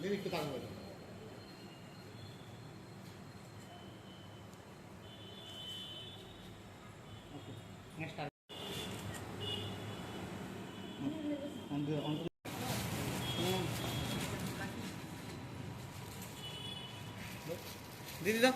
দিদি একটু তাকান বলুন দিদি দাও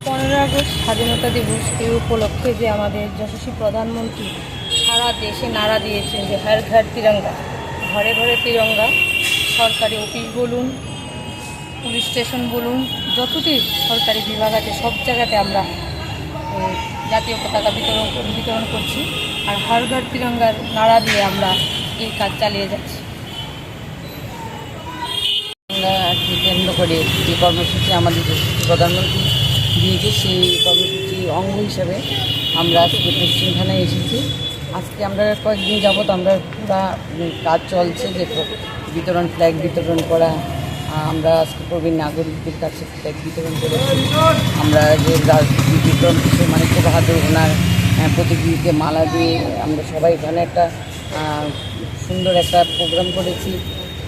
পনেরো আগস্ট স্বাধীনতা দিবস এই উপলক্ষে যে আমাদের যশস্বী প্রধানমন্ত্রী সারা দেশে নাড়া দিয়েছেন যে হর ঘর তিরঙ্গা, ঘরে ঘরে তিরঙ্গা, সরকারি অফিস বলুন, পুলিশ স্টেশন বলুন, যতটি সরকারি বিভাগ আছে সব জায়গাতে আমরা জাতীয় পতাকা বিতরণ বিতরণ করছি আর হর ঘর তিরঙ্গার নাড়া দিয়ে আমরা এই কাজ চালিয়ে যাচ্ছি। কেন্দ্র করে যে কর্মসূচি আমাদের প্রধানমন্ত্রী দিয়েছে সেই কর্মসূচির অঙ্গ হিসেবে আমরা আজকে পশ্চিম থানায় এসেছি। আজকে আমরা কয়েকদিন যাবৎ আমরা পুরা কাজ চলছে যে বিতরণ ফ্ল্যাগ বিতরণ করা। আমরা আজকে প্রবীণ নাগরিকদের কাছে ফ্ল্যাগ বিতরণ করেছি। আমরা যে বিতরণ কিছু মানে খুব ওনার আহ, প্রতিকৃতিতে মালা দিয়ে আমরা সবাই এখানে একটা সুন্দর একটা প্রোগ্রাম করেছি।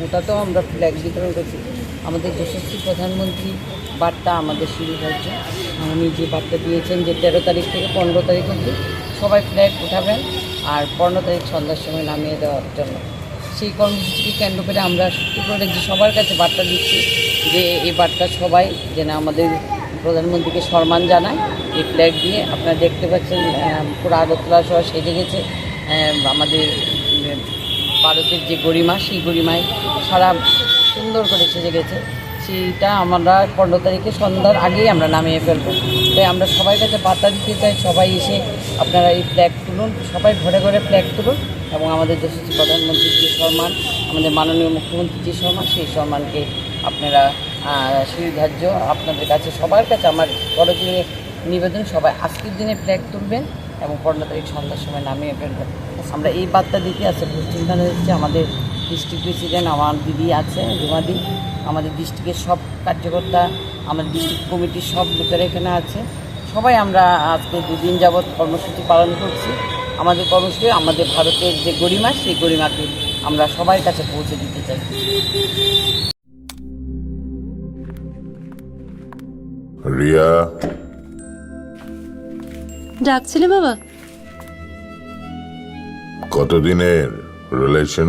ওটাতেও আমরা ফ্ল্যাগ বিতরণ করেছি। আমাদের যশস্বী প্রধানমন্ত্রী বার্তা আমাদের শুরু হয়েছে। উনি যে বার্তা দিয়েছেন যে তেরো তারিখ থেকে পনেরো তারিখ অবধি সবাই ফ্ল্যাগ উঠাবেন আর পনেরো তারিখ সন্ধ্যার সময় নামিয়ে দেওয়ার জন্য। সেই কর্মসূচিকে কেন্দ্র করে আমরা যে সবার কাছে বার্তা দিচ্ছি যে এই বার্তা সবাই যেন আমাদের প্রধানমন্ত্রীকে সম্মান জানায়। এই ফ্ল্যাগ দিয়ে আপনারা দেখতে পাচ্ছেন পুরো আগরতলা সহ সেজে গেছে। আমাদের ভারতের যে গরিমা, সেই গরিমায় সারা সুন্দর করে সেজে গেছে। সেইটা আমরা পনেরো তারিখে সন্ধ্যার আগেই আমরা নামিয়ে ফেলব। তাই আমরা সবাই কাছে বার্তা দিতে চাই, সবাই এসে আপনারা এই ফ্ল্যাগ তুলুন, সবাই ঘরে ঘরে ফ্ল্যাগ তুলুন এবং আমাদের যশস্বী প্রধানমন্ত্রী যে সম্মান আমাদের মাননীয় মুখ্যমন্ত্রী যে সম্মান সেই সম্মানকে আপনারা সুবিধার্য আপনাদের কাছে, সবার কাছে আমার করজনীয় নিবেদন, সবাই আজকের দিনে ফ্ল্যাগ তুলবেন এবং পনেরো তারিখ সন্ধ্যার সময় নামিয়ে ফেলবেন। আমরা এই বার্তা দিতে আছে পশ্চিম থানা হচ্ছে আমাদের ডিস্ট্রিক্ট প্রেসিডেন্ট আমার দিদি আছে রুমাদি। আমাদের ডিস্ট্রিক্টের সব কার্যকর্তা আমাদের ডিস্ট্রিক্ট কমিটির সব লোকেরা এখানে আছে। সবাই আমরা আজকে দুদিন যাবৎ কর্মসূচি পালন করছি। আমাদের কর্মসূচি আমাদের ভারতের যে গরিমা সেই গরিমাকে আমরা সবার কাছে পৌঁছে দিতে চাই। রিয়া? ডাকছিলে বাবা? কতদিনের রিলেশন